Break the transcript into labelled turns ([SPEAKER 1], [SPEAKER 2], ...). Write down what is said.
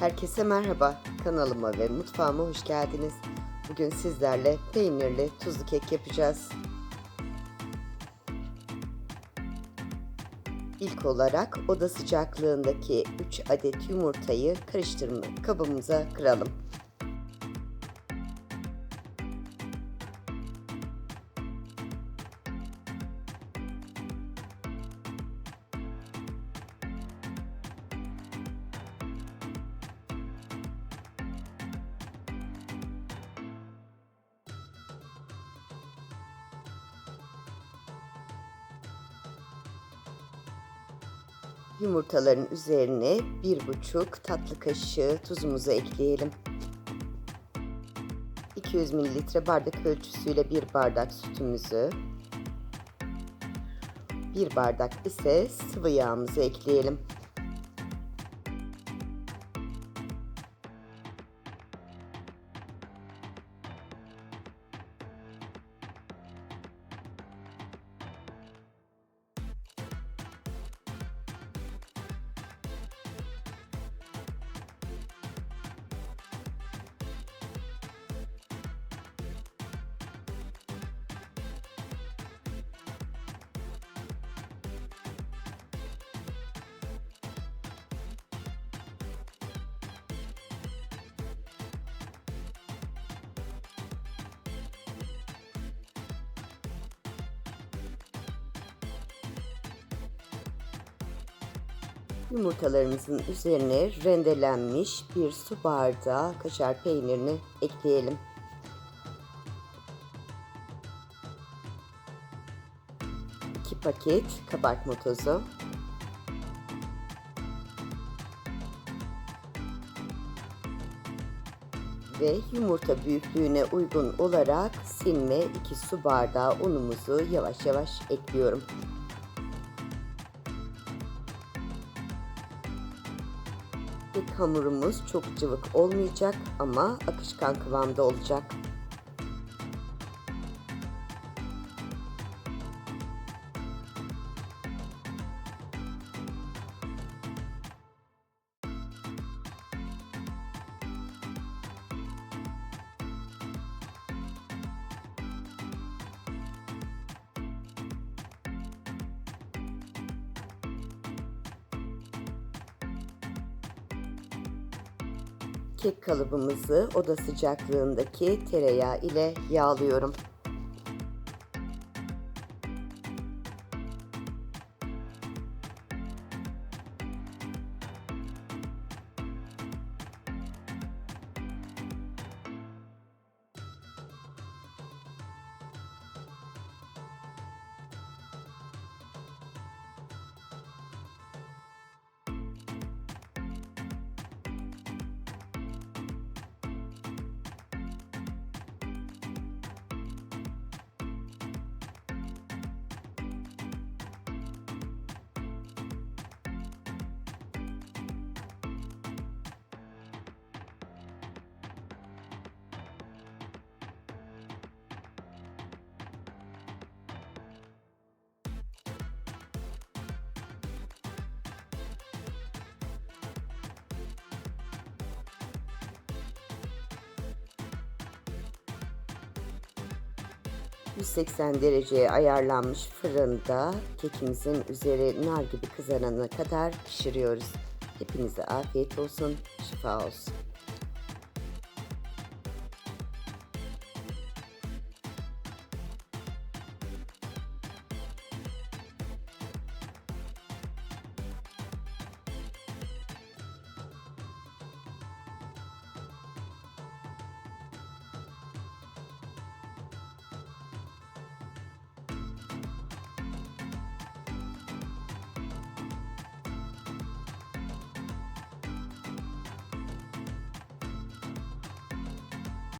[SPEAKER 1] Herkese merhaba. Kanalıma ve mutfağıma hoş geldiniz. Bugün sizlerle peynirli tuzlu kek yapacağız. İlk olarak oda sıcaklığındaki 3 adet yumurtayı karıştırma kabımıza kıralım. Yumurtaların üzerine bir buçuk tatlı kaşığı tuzumuzu ekleyelim. 200 mililitre bardak ölçüsüyle bir bardak sütümüzü, bir bardak ise sıvı yağımızı ekleyelim. Yumurtalarımızın üzerine rendelenmiş bir su bardağı kaşar peynirini ekleyelim. İki paket kabartma tozu. Ve yumurta büyüklüğüne uygun olarak silme 2 su bardağı unumuzu yavaş yavaş ekliyorum. Hamurumuz çok cıvık olmayacak ama akışkan kıvamda olacak. Kek kalıbımızı oda sıcaklığındaki tereyağı ile yağlıyorum. ...180 dereceye ayarlanmış fırında kekimizin üzeri nar gibi kızarana kadar pişiriyoruz. Hepinize afiyet olsun, şifa olsun.